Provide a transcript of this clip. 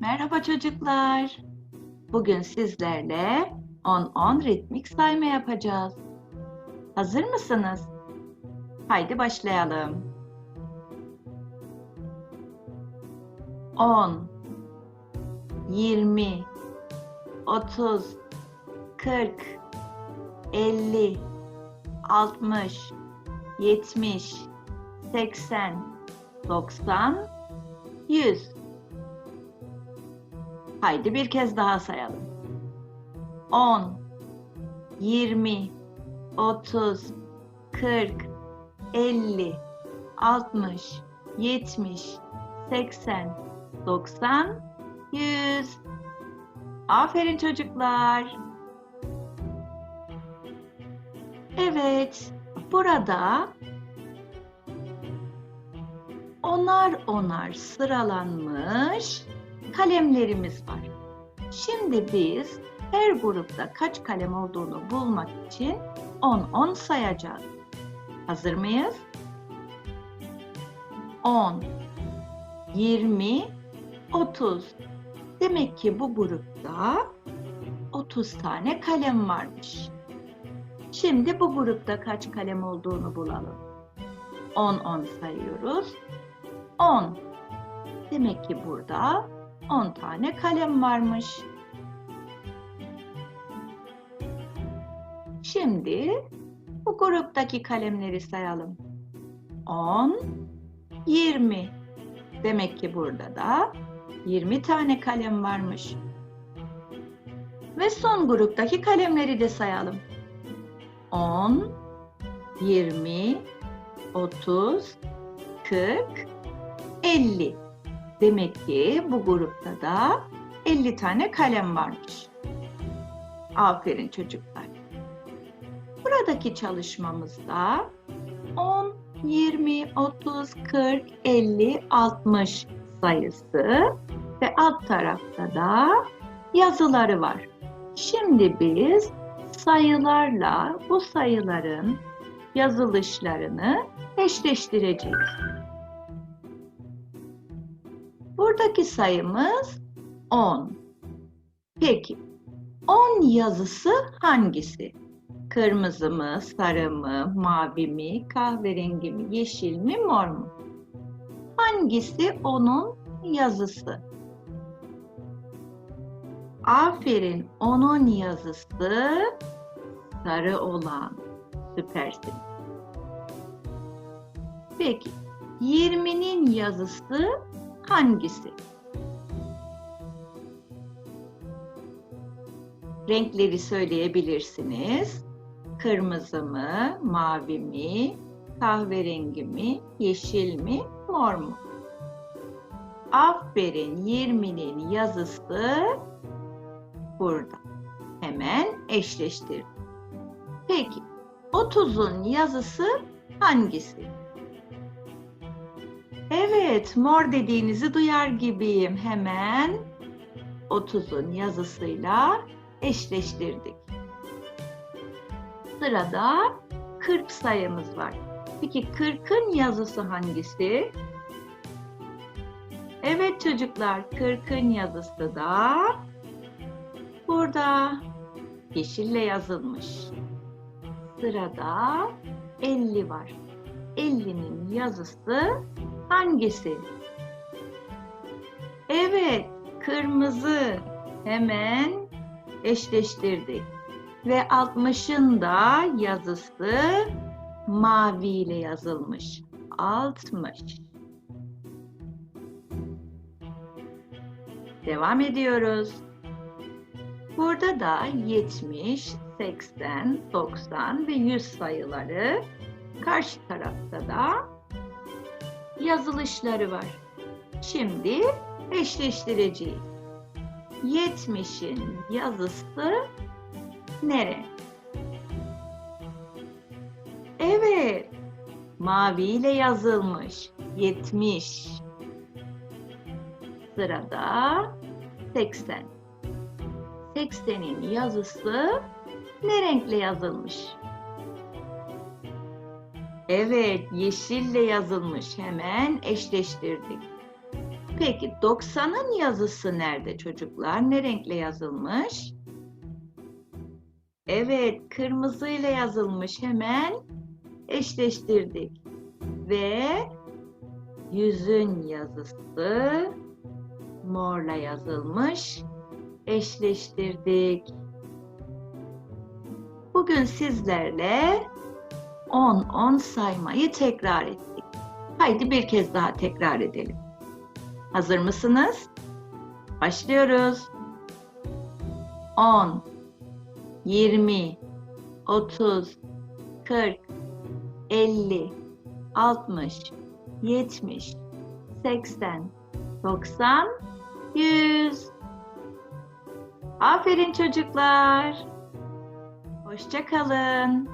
Merhaba çocuklar. Bugün sizlerle 10-10 ritmik sayma yapacağız. Hazır mısınız? Haydi başlayalım. 10 20 30 40 50 60 70 80 90 100 Haydi bir kez daha sayalım. 10 20 30 40 50 60 70 80 90 100 Aferin çocuklar. Evet, burada onar onar sıralanmış kalemlerimiz var. Şimdi biz her grupta kaç kalem olduğunu bulmak için 10-10 sayacağız. Hazır mıyız? 10, 20, 30. Demek ki bu grupta 30 tane kalem varmış. Şimdi bu grupta kaç kalem olduğunu bulalım. 10-10 sayıyoruz. 10. Demek ki burada 10 tane kalem varmış. Şimdi bu gruptaki kalemleri sayalım. 10, 20. Demek ki burada da 20 tane kalem varmış. Ve son gruptaki kalemleri de sayalım. 10, 20, 30, 40, 50. Demek ki bu grupta da 50 tane kalem varmış. Aferin çocuklar. Buradaki çalışmamızda 10, 20, 30, 40, 50, 60 sayısı ve alt tarafta da yazıları var. Şimdi biz sayılarla bu sayıların yazılışlarını eşleştireceğiz. Buradaki sayımız 10. Peki 10 yazısı hangisi? Kırmızı mı, sarı mı, mavi mi, kahverengi mi, yeşil mi, mor mu? Hangisi onun yazısı? Aferin onun yazısı sarı olan. Süpersin. Peki 20'nin yazısı hangisi? Renkleri söyleyebilirsiniz. Kırmızı mı, mavi mi, kahverengi mi, yeşil mi, mor mu? Aferin 20'nin yazısı burada. Hemen eşleştir. Peki 30'un yazısı hangisi? Evet, mor dediğinizi duyar gibiyim. Hemen 30'un yazısıyla eşleştirdik. Sırada 40 sayımız var. Peki 40'ın yazısı hangisi? Evet çocuklar, 40'ın yazısı da burada yeşille yazılmış. Sırada 50 var. 50'nin yazısı hangisi? Evet, kırmızı. Hemen eşleştirdik. Ve 60'ın da yazısı mavi ile yazılmış. 60. Devam ediyoruz. Burada da 70, 80, 90 ve 100 sayıları karşı tarafta da yazılışları var. Şimdi eşleştireceğiz. 70'in yazısı nere? Evet, mavi ile yazılmış. 70. Sırada 80. 80'in yazısı ne renkle yazılmış? Evet, yeşille yazılmış. Hemen eşleştirdik. Peki 90'ın yazısı nerede çocuklar? Ne renkle yazılmış? Evet, kırmızıyla yazılmış. Hemen eşleştirdik. Ve yüzün yazısı morla yazılmış. Eşleştirdik. Bugün sizlerle 10-10 saymayı tekrar ettik. Haydi bir kez daha tekrar edelim. Hazır mısınız? Başlıyoruz. 10 20 30 40 50 60 70 80 90 100 Aferin çocuklar. Hoşça kalın.